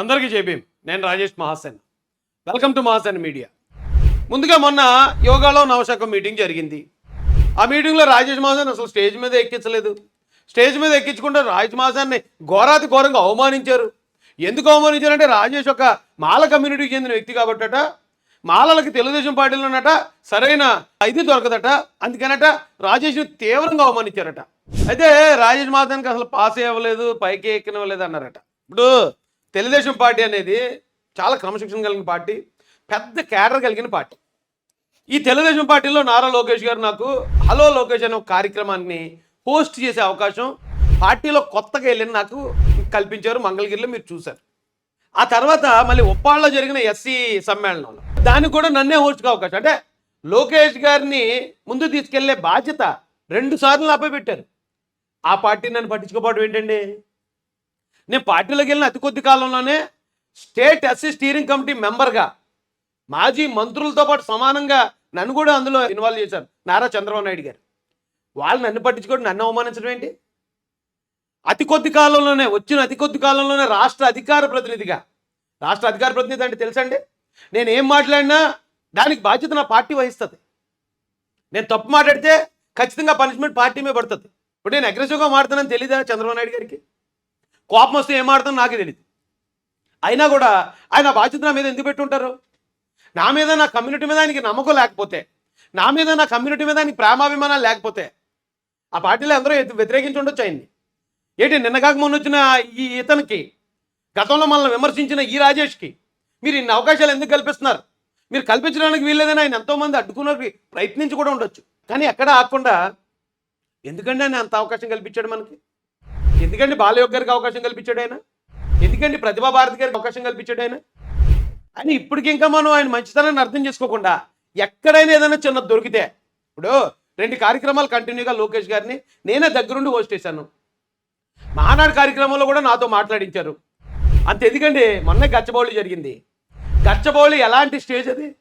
అందరికీ చెప్పేం నేను Rajesh Mahasen. Welcome to Mahasen media ముందుగా మొన్న యోగాలో నవశాఖ మీటింగ్ జరిగింది. ఆ మీటింగ్లో రాజేష్ మహాసేన్ అసలు స్టేజ్ మీద ఎక్కించలేదు. స్టేజ్ మీద ఎక్కించుకుంటే రాజేష్ మహాసేన్ని ఘోరాతి ఘోరంగా అవమానించారు. ఎందుకు అవమానించారంటే రాజేష్ ఒక మాల కమ్యూనిటీకి చెందిన వ్యక్తి కాబట్టట మాలలకి తెలుగుదేశం పార్టీలోనట సరైన ఇది దొరకదట అందుకనట రాజేష్ని తీవ్రంగా అవమానించారట. అయితే రాజేష్ మాతానికి అసలు పాస్ అవ్వలేదు పైకి ఎక్కినవ్వలేదు అన్నారట. ఇప్పుడు తెలుగుదేశం పార్టీ అనేది చాలా క్రమశిక్షణ కలిగిన పార్టీ పెద్ద క్యాడర్ కలిగిన పార్టీ. ఈ తెలుగుదేశం పార్టీలో నారా లోకేష్ గారు నాకు హలో లోకేష్ అనే ఒక కార్యక్రమాన్ని హోస్ట్ చేసే అవకాశం పార్టీలో కొత్తగా వెళ్ళిన నాకు కల్పించారు మంగళగిరిలో మీరు చూశారు. ఆ తర్వాత మళ్ళీ ఉప్పాళ్ళలో జరిగిన ఎస్సీ సమ్మేళనంలో. దానికి కూడా నన్నే హోస్ట్గా అవకాశం. అంటే లోకేష్ గారిని ముందు తీసుకెళ్ళే బాధ్యత రెండు సార్లు నాపై పెట్టారు. ఆ పార్టీ నన్ను పట్టించుకోపోవడం ఏంటండి? నేను పార్టీలోకి వెళ్ళిన అతి కొద్ది కాలంలోనే స్టేట్ ఎస్సీ స్టీరింగ్ కమిటీ మెంబర్గా మాజీ మంత్రులతో పాటు సమానంగా నన్ను కూడా అందులో ఇన్వాల్వ్ చేశారు నారా చంద్రబాబు నాయుడు గారు. వాళ్ళు నన్ను పట్టించుకోవడం నన్ను అవమానించడం ఏంటి? అతి కొద్ది కాలంలోనే వచ్చిన అతి కొద్ది కాలంలోనే రాష్ట్ర అధికార ప్రతినిధిగా. రాష్ట్ర అధికార ప్రతినిధి అంటే తెలుసండి నేను ఏం మాట్లాడినా దానికి బాధ్యత నా పార్టీ వహిస్తుంది. నేను తప్పు మాట్లాడితే ఖచ్చితంగా పనిష్మెంట్ పార్టీ మీద పడుతుంది. ఇప్పుడు నేను అగ్రెసివ్గా మాడుతానని తెలీదా చంద్రబాబు నాయుడు గారికి? కోపం వస్తే ఏం మాడుతానో నాకే తెలియదు అయినా కూడా ఆయన బాధ్యత నా మీద ఎందుకు పెట్టుంటారు? నా మీద నా కమ్యూనిటీ మీద ఆయనకి నమ్మకం లేకపోతే నా మీద నా కమ్యూనిటీ మీద ఆయనకి ప్రేమాభిమానాలు లేకపోతే ఆ పార్టీలో అందరూ వ్యతిరేకించి ఉండొచ్చు ఆయన్ని. ఏంటి నిన్నగాక మొన్న వచ్చిన ఈ ఇతనికి గతంలో మనల్ని విమర్శించిన ఈ రాజేష్కి మీరు ఇన్ని అవకాశాలు ఎందుకు కల్పిస్తున్నారు? మీరు కల్పించడానికి వీల్లేదని ఆయన ఎంతోమంది అడ్డుకున్నారు ప్రయత్నించి కూడా ఉండొచ్చు. కానీ ఎక్కడ ఆకుండా ఎందుకంటే ఆయన అంత అవకాశం కల్పించాడు మనకి? ఎందుకండి బాలయోగ్ గారికి అవకాశం కల్పించాడు ఆయన? ఎందుకండి ప్రతిభా భారతి గారికి అవకాశం కల్పించాడు ఆయన? అని ఇప్పటికి ఇంకా మనం ఆయన మంచితనాన్ని అర్థం చేసుకోకుండా ఎక్కడైనా ఏదైనా చిన్న దొరికితే ఇప్పుడు రెండు కార్యక్రమాలు కంటిన్యూగా లోకేష్ గారిని నేనే దగ్గరుండి హోస్ట్ చేశాను. మహానాడు కార్యక్రమంలో కూడా నాతో మాట్లాడించారు. అంత ఎందుకండి? మొన్న గచ్చబౌళి జరిగింది. గచ్చబౌళి ఎలాంటి స్టేజ్ అది?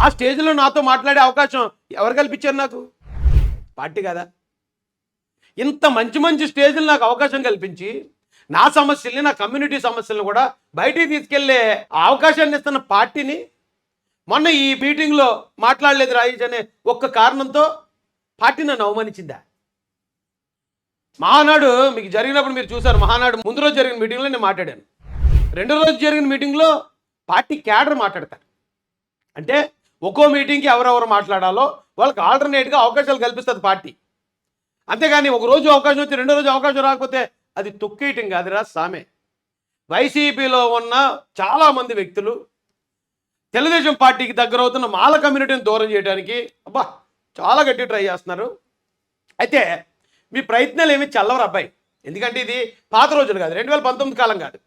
ఆ స్టేజ్లో నాతో మాట్లాడే అవకాశం ఎవరు కల్పించారు నాకు? పార్టీ కదా. ఇంత మంచి మంచి స్టేజ్లు నాకు అవకాశం కల్పించి నా సమస్యల్ని నా కమ్యూనిటీ సమస్యలను కూడా బయటికి తీసుకెళ్ళే అవకాశాన్ని ఇస్తున్న పార్టీని మొన్న ఈ మీటింగ్లో మాట్లాడలేదు రాజేష్ అనే ఒక్క కారణంతో పార్టీ నన్ను అవమానించిందా? మహానాడు మీకు జరిగినప్పుడు మీరు చూసారు మహానాడు ముందు రోజు జరిగిన మీటింగ్లో నేను మాట్లాడాను. రెండో రోజు జరిగిన మీటింగ్లో పార్టీ క్యాడర్ మాట్లాడతారు. అంటే ఒక్కో మీటింగ్కి ఎవరెవరు మాట్లాడాలో వాళ్ళకి ఆల్టర్నేట్గా అవకాశాలు కల్పిస్తుంది పార్టీ. అంతేగాని ఒక రోజు అవకాశం వచ్చి రెండో రోజు అవకాశం రాకపోతే అది తొక్కేయటం కాదురా సామే. వైసీపీలో ఉన్న చాలామంది వ్యక్తులు తెలుగుదేశం పార్టీకి దగ్గర అవుతున్న మాల కమ్యూనిటీని దూరం చేయడానికి అబ్బా చాలా గట్టి ట్రై చేస్తున్నారు. అయితే మీ ప్రయత్నాలు ఏమి చల్లవరు అబ్బాయి? ఎందుకంటే ఇది పాత రోజులు కాదు రెండు వేల పంతొమ్మిది కాలం కాదు.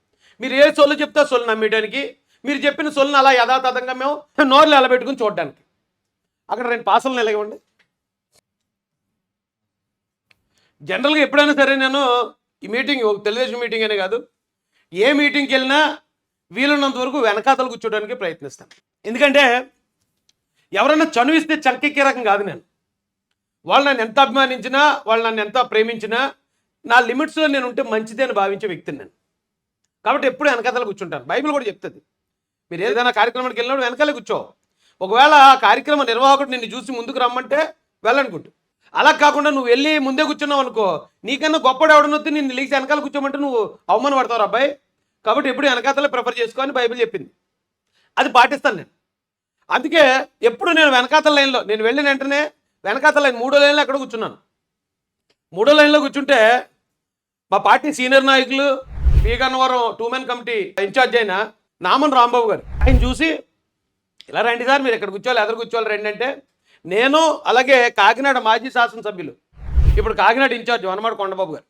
మీరు ఏ సొల్లు చెప్తే సొల్లు నమ్మేయడానికి మీరు చెప్పిన సొల్లును అలా యథాతథంగా మేము నోర్లు ఎలబెట్టుకుని చూడడానికి అక్కడ రెండు పాసలు నిలగవండి. జనరల్గా ఎప్పుడైనా సరే నేను ఈ మీటింగ్ ఒక తెలుగుదేశం మీటింగ్ అనే కాదు ఏ మీటింగ్కి వెళ్ళినా వీలున్నంత వరకు వెనకాతలు కూర్చోడానికి ప్రయత్నిస్తాను. ఎందుకంటే ఎవరైనా చనువిస్తే చంకెక్కే రకం కాదు నేను. వాళ్ళు నన్ను ఎంత అభిమానించినా వాళ్ళు నన్ను ఎంత ప్రేమించినా నా లిమిట్స్లో నేను ఉంటే మంచిదే అని భావించే వ్యక్తిని నేను. కాబట్టి ఎప్పుడు వెనకాతలు కూర్చుంటాను. బైబిల్ కూడా చెప్తుంది. మీరు ఏదైనా కార్యక్రమానికి వెళ్ళినప్పుడు వెనకాలే కూర్చో. ఒకవేళ ఆ కార్యక్రమ నిర్వాహకుడు నిన్ను చూసి ముందుకు రమ్మంటే వెళ్ళనుకుంటు. అలా కాకుండా నువ్వు వెళ్ళి ముందే కూర్చున్నావు అనుకో నీకన్నా గొప్పడు ఎవడనొత్తి నిన్ను లేచి వెనకాల కూర్చోమంటే నువ్వు అవమాన పడతావు అబ్బాయి. కాబట్టి ఎప్పుడు వెనకాతలే ప్రిఫర్ చేసుకో అని బైబిల్ చెప్పింది. అది పాటిస్తాను నేను. అందుకే ఎప్పుడు నేను వెనకాతల లైన్లో నేను వెళ్ళిన వెంటనే వెనకాతల లైన్ మూడో లైన్లో ఎక్కడ కూర్చున్నాను. మూడో లైన్లో కూర్చుంటే మా పార్టీ సీనియర్ నాయకులు P Gannavaram two men committee incharge అయిన నామన్ రాంబాబు గారు. ఆయన చూసి ఇలా రండి సార్ మీరు ఇక్కడ కూర్చోవాలి ఎదురు కూర్చోవాలి రండి అంటే నేను అలాగే కాకినాడ మాజీ శాసనసభ్యులు. ఇప్పుడు కాకినాడ ఇన్ఛార్జ్ వనమాడ కొండబాబు గారు.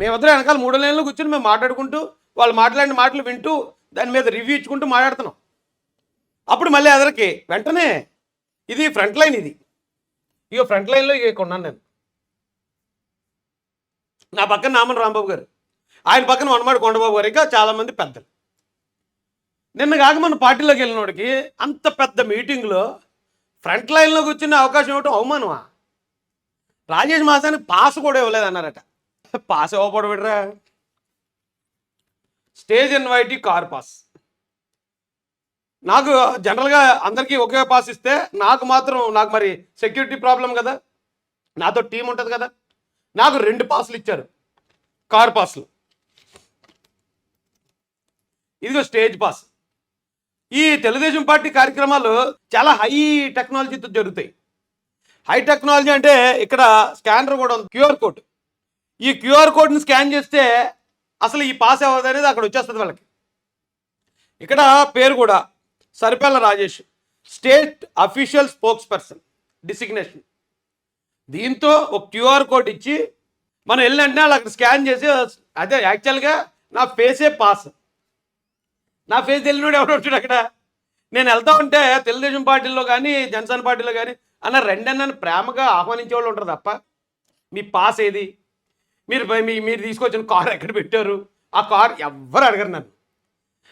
మేమిద్దరం వెనకాల మూడో లైన్లో కూర్చొని మేము మాట్లాడుకుంటూ వాళ్ళు మాట్లాడిన మాటలు వింటూ దాని మీద రివ్యూ ఇచ్చుకుంటూ మాట్లాడుతున్నాం. అప్పుడు మళ్ళీ అదరికి వెంటనే ఇది ఫ్రంట్ లైన్ ఇది. ఇక ఫ్రంట్ లైన్లో ఇక కొన్నాను ఉన్నాను నేను. నా పక్కన నామన్ రాంబాబు గారు. ఆయన పక్కన వనమాడి కొండబాబు గారు. ఇంకా చాలామంది పెద్దలు. నిన్న కాక మన పార్టీలోకి వెళ్ళినోడికి అంత పెద్ద మీటింగ్లో ఫ్రంట్ లైన్లో కూర్చునే అవకాశం ఇవ్వటం అవమానమా? రాజేష్ మాసానికి పాస్ కూడా ఇవ్వలేదు అన్నారట పాస్ ఇవ్వకూడదు బిడ్రా స్టేజ్ ఇన్వైటీ కార్ పాస్. నాకు జనరల్గా అందరికీ ఒకే పాస్ ఇస్తే నాకు మాత్రం నాకు మరి సెక్యూరిటీ ప్రాబ్లం కదా. నాతో టీం ఉంటుంది కదా. నాకు రెండు పాసులు ఇచ్చారు. కార్ పాస్లు. ఇదిగో స్టేజ్ పాస్. ఈ తెలుగుదేశం పార్టీ కార్యక్రమాలు చాలా హై టెక్నాలజీతో జరుగుతాయి. హై టెక్నాలజీ అంటే ఇక్కడ స్కానర్ కూడా ఉంది క్యూఆర్ కోడ్. ఈ క్యూఆర్ కోడ్ని స్కాన్ చేస్తే అసలు ఈ పాస్ అవ్వదు అనేది అక్కడ వచ్చేస్తుంది వాళ్ళకి. ఇక్కడ పేరు కూడా Saripalla Rajesh state official spokesperson designation. దీంతో ఒక క్యూఆర్ కోడ్ ఇచ్చి మనం వెళ్ళంటే వాళ్ళు అక్కడ స్కాన్ చేసి అదే యాక్చువల్గా నా ఫేసే పాస్. నా ఫేస్ తెలియనోడు ఎవడు ఉంటాడు అక్కడ. నేను వెళ్తా ఉంటే తెలుగుదేశం పార్టీలో కానీ జనసేన పార్టీలో కానీ అన్న రెండన్నని ప్రేమగా ఆహ్వానించే వాళ్ళు ఉంటారు తప్ప మీ పాస్ ఏది? మీరు మీ మీరు తీసుకొచ్చిన కార్ ఎక్కడ పెట్టారు? ఆ కార్ ఎవ్వరు అడగరు నన్ను.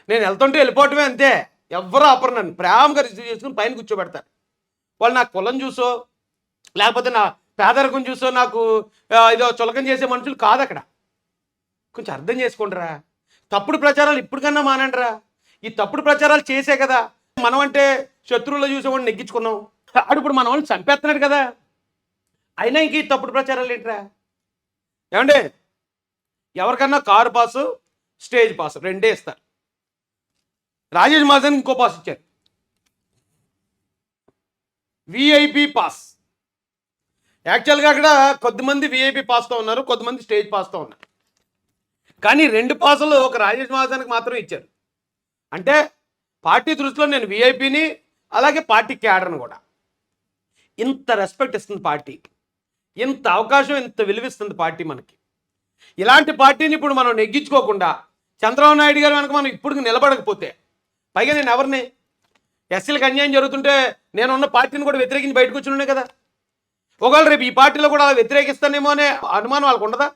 నేను వెళ్తుంటే వెళ్ళిపోవటమే అంతే. ఎవ్వరు ఆపరు నన్ను. ప్రేమగా రిసీవ్ చేసుకుని పైన కూర్చోబెడతారు వాళ్ళు నా కులం చూసో లేకపోతే నా పేదరికం చూసో నాకు ఏదో చులకం చేసే మనుషులు కాదు అక్కడ కొంచెం అర్థం చేసుకోండిరా. తప్పుడు ప్రచారాలు ఇప్పటికన్నా మానండిరా. ఈ తప్పుడు ప్రచారాలు చేసే కదా. మనం అంటే శత్రువులు చూసేవాడిని నెగ్గించుకున్నాం. ఆడు ఇప్పుడు మన వాళ్ళని చంపేస్తున్నాడు కదా. అయినా ఇంక ఈ తప్పుడు ప్రచారాలు ఏంట్రా? ఏమండి? ఎవరికన్నా కారు పాసు స్టేజ్ పాస్ రెండే ఇస్తారు. రాజేష్ మాధన్ ఇంకో పాస్ ఇచ్చారు. VIP pass. యాక్చువల్గా అక్కడ కొద్దిమంది విఐపి పాస్తో ఉన్నారు కొద్దిమంది స్టేజ్ పాస్తో ఉన్నారు. కానీ రెండు పాసులు ఒక రాజేష్ మహాజన్కి మాత్రం ఇచ్చారు. అంటే పార్టీ దృష్టిలో నేను విఐపిని అలాగే పార్టీ క్యాడర్ని కూడా. ఇంత రెస్పెక్ట్ ఇస్తుంది పార్టీ. ఇంత అవకాశం ఇంత విలువిస్తుంది పార్టీ మనకి. ఇలాంటి పార్టీని ఇప్పుడు మనం నెగ్గించుకోకుండా చంద్రబాబు నాయుడు గారు వెనక మనం ఇప్పుడు నిలబడకపోతే పైగా నేను ఎవరిని? ఎస్సీలకు అన్యాయం జరుగుతుంటే నేను ఉన్న పార్టీని కూడా వ్యతిరేకించి బయటకు వచ్చిన కదా. ఒకవేళ రేపు ఈ పార్టీలో కూడా అలా వ్యతిరేకిస్తానేమో అనే అనుమానం వాళ్ళకు ఉండదా?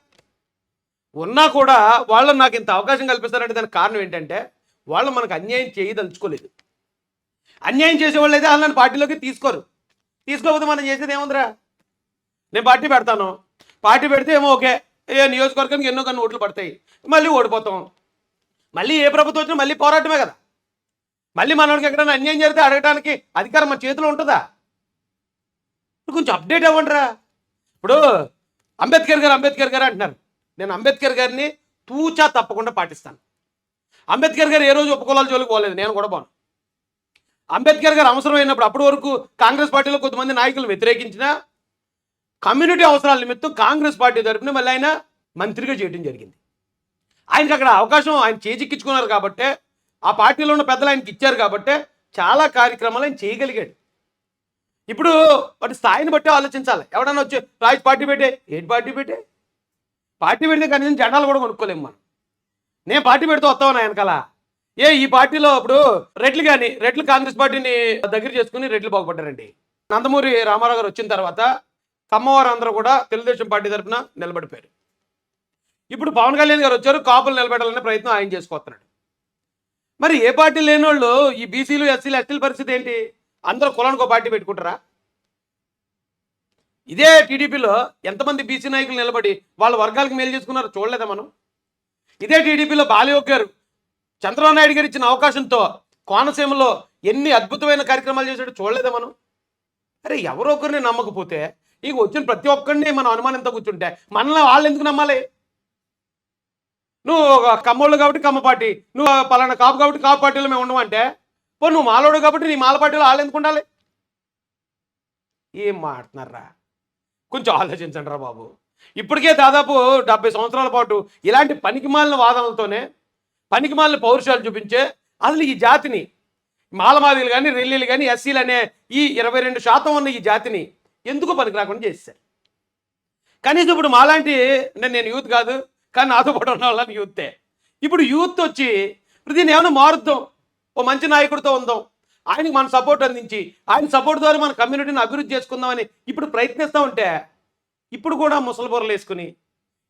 ఉన్నా కూడా వాళ్ళు నాకు ఇంత అవకాశం కల్పిస్తారంటే దానికి కారణం ఏంటంటే వాళ్ళు మనకు అన్యాయం చేయదలుచుకోలేదు. అన్యాయం చేసేవాళ్ళు అయితే వాళ్ళని పార్టీలోకి తీసుకోరు. తీసుకోకపోతే మనం చేసేది ఏముందిరా? నేను పార్టీ పెడతాను. పార్టీ పెడితే ఏమో ఓకే. ఏ నియోజకవర్గానికి ఎన్నో కన్నా ఓట్లు పడతాయి. మళ్ళీ ఓడిపోతాం. మళ్ళీ ఏ ప్రభుత్వం వచ్చినా మళ్ళీ పోరాటమే కదా. మళ్ళీ మనకి ఎక్కడైనా అన్యాయం జరిగితే అడగడానికి అధికారం మన చేతిలో ఉంటుందా? కొంచెం అప్డేట్ అవ్వండిరా ఇప్పుడు అంబేద్కర్ గారు అంబేద్కర్ గారు అంటున్నారు. నేను అంబేద్కర్ గారిని తూచా తప్పకుండా పాటిస్తాను. అంబేద్కర్ గారు ఏ రోజు ఉపకులాల జోలికి పోలేదు నేను కూడా పోను. అంబేద్కర్ గారు అవసరమైనప్పుడు అప్పటి వరకు కాంగ్రెస్ పార్టీలో కొంతమంది నాయకులు వ్యతిరేకించిన కమ్యూనిటీ అవసరాల నిమిత్తం కాంగ్రెస్ పార్టీ తరపున మళ్ళీ ఆయన మంత్రిగా చేయడం జరిగింది. ఆయనకి అక్కడ అవకాశం ఆయన చేజిక్కించుకున్నారు కాబట్టే ఆ పార్టీలో ఉన్న పెద్దలు ఆయనకి ఇచ్చారు కాబట్టే చాలా కార్యక్రమాలు ఆయన చేయగలిగాడు. ఇప్పుడు వాటి స్థాయిని బట్టి ఆలోచించాలి. ఎవడన్నా వచ్చి రాజ్ పార్టీ పెట్టే ఏంటి పార్టీ పెట్టే? పార్టీ పెడితే కనీసం జెండాలు కూడా కొనుక్కోలేము మనం నేను పార్టీ పెడితే వస్తాను వెనకాల? ఏ ఈ పార్టీలో ఇప్పుడు రెడ్లు కానీ రెడ్లు కాంగ్రెస్ పార్టీని దగ్గర చేసుకుని రెడ్లు బాగుపడ్డారండి. నందమూరి రామారావు గారు వచ్చిన తర్వాత కమ్మవారు అందరూ కూడా తెలుగుదేశం పార్టీ తరఫున నిలబడిపోయారు. ఇప్పుడు పవన్ కళ్యాణ్ గారు వచ్చారు కాపులు నిలబెట్టాలనే ప్రయత్నం ఆయన చేసుకొస్తున్నాడు. మరి ఏ పార్టీ లేని వాళ్ళు ఈ బీసీలు ఎస్సీలు ఎస్టీల పరిస్థితి ఏంటి? అందరూ కులానికి ఒక పార్టీ పెట్టుకుంటారా? ఇదే టీడీపీలో ఎంతమంది బీసీ నాయకులు నిలబడి వాళ్ళ వర్గాలకు మేలు చేసుకున్నారో చూడలేదా మనం? ఇదే టీడీపీలో బాలయోగ్ గారు చంద్రబాబు నాయుడు గారు ఇచ్చిన అవకాశంతో కోనసీమలో ఎన్ని అద్భుతమైన కార్యక్రమాలు చేశాడో చూడలేదా మనం? అరే ఎవరో ఒకరిని నమ్మకపోతే ఇక వచ్చిన ప్రతి ఒక్కరిని మనం అనుమానంతో కూర్చుంటే మనల్ని వాళ్ళు ఎందుకు నమ్మాలి? నువ్వు ఒక కమ్మోళ్ళు కాబట్టి కమ్మ పార్టీ నువ్వు పలానా కాపు కాబట్టి కాపు పార్టీలో మేము ఉండమంటే పో నువ్వు మాలోడు కాబట్టి నీ మాల పార్టీలో వాళ్ళు ఎందుకు ఉండాలి? ఏం మాట్లాడుతున్నారా? కొంచెం ఆలోచించండి రా బాబు. ఇప్పటికే దాదాపు డెబ్బై సంవత్సరాల పాటు ఇలాంటి పనికిమాలిన వాదనలతోనే పనికిమాలిన పౌరుషాలు చూపించే అసలు ఈ జాతిని మాలమాదిలు కానీ రెల్లీలు కానీ ఎస్సీలు అనే ఈ ఇరవై రెండు శాతం ఉన్న ఈ జాతిని ఎందుకు పనికి రాకుండా చేశారు? కనీసం ఇప్పుడు మాలాంటి అంటే నేను యూత్ కాదు కానీ నాతో పాటు ఉన్న వాళ్ళని యూతే. ఇప్పుడు యూత్ వచ్చి ప్రతి దీన్ని ఏమైనా మారుద్దాం ఓ మంచి నాయకుడితో ఉందాం ఆయనకి మన సపోర్ట్ అందించి ఆయన సపోర్ట్ ద్వారా మన కమ్యూనిటీని అభివృద్ధి చేసుకుందామని ఇప్పుడు ప్రయత్నిస్తూ ఉంటే ఇప్పుడు కూడా ముసలి బొరలు వేసుకుని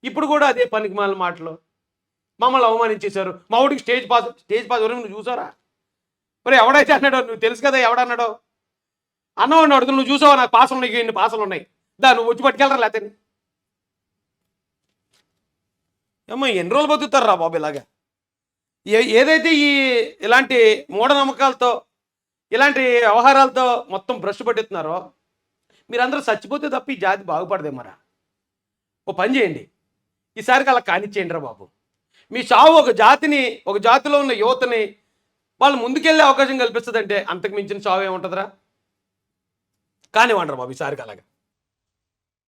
ఇప్పుడు కూడా అదే పనికి మన మాటలు మమ్మల్ని అవమానించేశారు. మా ఊడికి స్టేజ్ పాస్ స్టేజ్ పాస్ ఎవరు నువ్వు చూసారా మరి ఎవడైతే అన్నాడో నువ్వు తెలుసు కదా ఎవడన్నాడో? అన్నవాడిని అడుగు నువ్వు చూసావా? నాకు పాసలు ఉన్నాయి ఇన్ని పాసలు ఉన్నాయి. దా నువ్వు వచ్చి పట్టుకెళ్ళరా లేకపోతే ఏమో ఎన్ని రోజులు బతుకుతారు రా బాబు ఇలాగా? ఏ- ఏదైతే ఈ ఇలాంటి మూఢనమ్మకాలతో ఇలాంటి వ్యవహారాలతో మొత్తం బ్రష్ పట్టిస్తున్నారో? మీరందరూ చచ్చిపోతే తప్ప ఈ జాతి బాగుపడదేమరా ఓ పని చేయండి. ఈసారికి అలా కానిచ్చేయండి రా బాబు. మీ చావు ఒక జాతిని ఒక జాతిలో ఉన్న యువతని వాళ్ళు ముందుకెళ్ళే అవకాశం కల్పిస్తుందంటే అంతకు మించిన చావు ఏముంటుందిరా? కానివ్వండి రా బాబు ఈసారికి అలాగా.